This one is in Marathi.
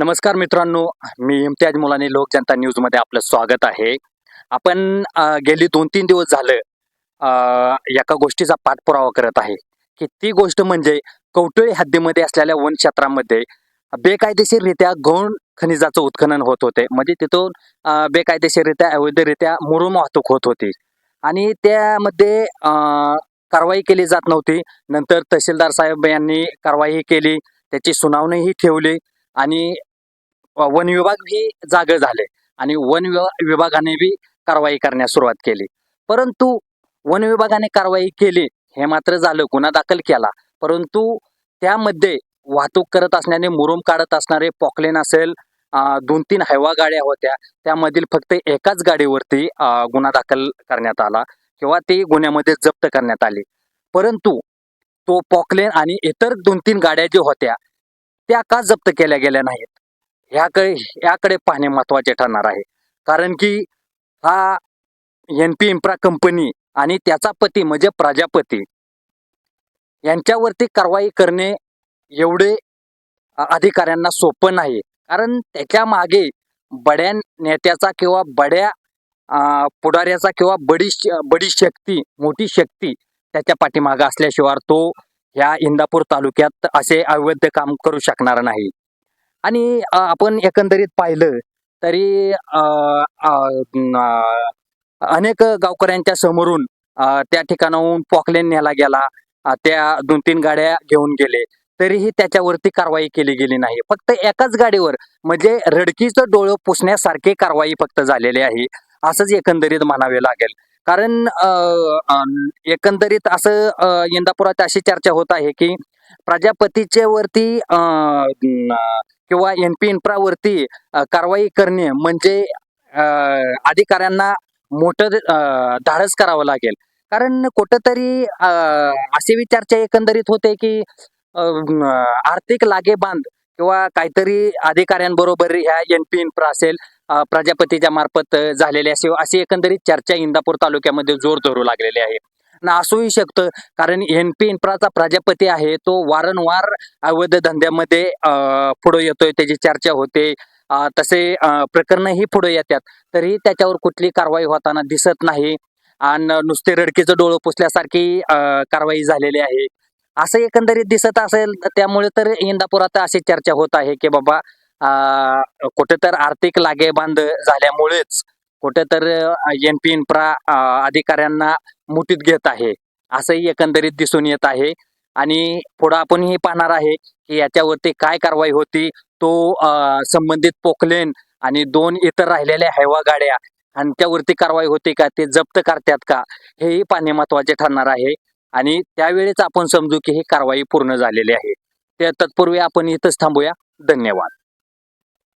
नमस्कार मित्रांनो मी इम्तियाज मुलानी लोक जनता न्यूजमध्ये आपलं स्वागत आहे. आपण गेली दोन तीन दिवस झालं अ, एका गोष्टीचा पाठपुरावा करत आहे की ती गोष्ट म्हणजे कवटळी हद्दीमध्ये असलेल्या वन क्षेत्रामध्ये बेकायदेशीररित्या गौण खनिजाचं उत्खनन होत होते. म्हणजे तिथून बेकायदेशीररित्या अवैधरित्या मुरुम वाहतूक होत होती. आणि त्यामध्ये कारवाई केली जात नव्हती. नंतर तहसीलदार साहेब यांनी कारवाई केली त्याची सुनावणीही ठेवली आणि वन विभाग ही जाग झाले आणि वन विभागाने बी कारवाई करण्यास सुरुवात केली. परंतु वन विभागाने कारवाई केली हे मात्र झालं गुन्हा दाखल केला. परंतु त्यामध्ये वाहतूक करत असल्याने मुरुम काढत असणारे पॉकलेन असेल दोन तीन हैवा गाड्या होत्या त्यामधील फक्त एकाच गाडीवरती गुन्हा दाखल करण्यात आला किंवा ती गुन्ह्यामध्ये जप्त करण्यात आली. परंतु तो पॉकलेन आणि इतर दोन तीन गाड्या ज्या होत्या त्या का जप्त केल्या गेल्या नाहीत? ह्याकडे याकडे पाहणे महत्त्वाचे ठरणार आहे. कारण की हा एन पी इम्प्रा कंपनी आणि त्याचा पती म्हणजे प्रजापती यांच्यावरती कारवाई करणे एवढे अधिकाऱ्यांना सोपं नाही. कारण त्याच्यामागे बड्या नेत्याचा किंवा बड्या पुढाऱ्याचा किंवा बडी श- बडी शक्ती मोठी शक्ती त्याच्या पाठीमागे असल्याशिवाय तो ह्या इंदापूर तालुक्यात असे अवैध काम करू शकणार नाही. आणि आपण एकंदरीत पाहिलं तरी अनेक गावकऱ्यांच्या समोरून त्या ठिकाणाहून पॉकलेन नेला गेला त्या दोन तीन गाड्या घेऊन गेले तरीही त्याच्यावरती कारवाई केली गेली नाही. फक्त एकाच गाडीवर म्हणजे रडकीचं डोळं पुसण्यासारखी कारवाई फक्त झालेली आहे असंच एकंदरीत म्हणावे लागेल. कारण अ, एकंदरीत असं यंदापुरात इंदापुरात अशी चर्चा होत आहे की प्रजापतीच्या वरती अ, किंवा एन पी इन्फ्रावरती कारवाई करणे म्हणजे अधिकाऱ्यांना मोठं धाडस करावं लागेल. कारण कुठंतरी असे अशी चर्चा एकंदरीत होते की आर्थिक लागेबांध किंवा काहीतरी अधिकाऱ्यांबरोबर ह्या एन पी इन्फ्रा असेल प्रजापतीच्या मार्फत झालेली असे अशी एकंदरीत चर्चा इंदापूर तालुक्यामध्ये जोर धरू लागलेली आहे. ना असूही शकतं. कारण एन पी इन्फ्राचा प्रजापती आहे तो वारंवार अवैध धंद्यामध्ये पुढे येतोय त्याची चर्चा होते. तसे प्रकरणही पुढे येतात. तरी त्याच्यावर कुठली कारवाई होताना दिसत नाही. आणि नुसते रडकीचं डोळं पुसल्यासारखी कारवाई झालेली आहे. असं एकंदरीत दिसत असेल तर त्यामुळे तर इंदापुरात अशी चर्चा होत आहे की बाबा कुठे तर आर्थिक लागेबांध झाल्यामुळेच कुठे तर एन पी इन्फ्रा अधिकाऱ्यांना मुठीत घेत आहे. असंही एकंदरीत दिसून येत आहे. आणि पुढं आपण हे पाहणार आहे की याच्यावरती काय कारवाई होती तो संबंधित पोकलेन आणि दोन इतर राहिलेल्या हैवा गाड्या आणि त्यावरती कारवाई होते का ते जप्त करतात का हेही पाहणे महत्त्वाचे ठरणार आहे. आणि त्यावेळेच आपण समजू की ही कारवाई पूर्ण झालेली आहे. त्या तत्पूर्वी आपण इथंच थांबूया. धन्यवाद.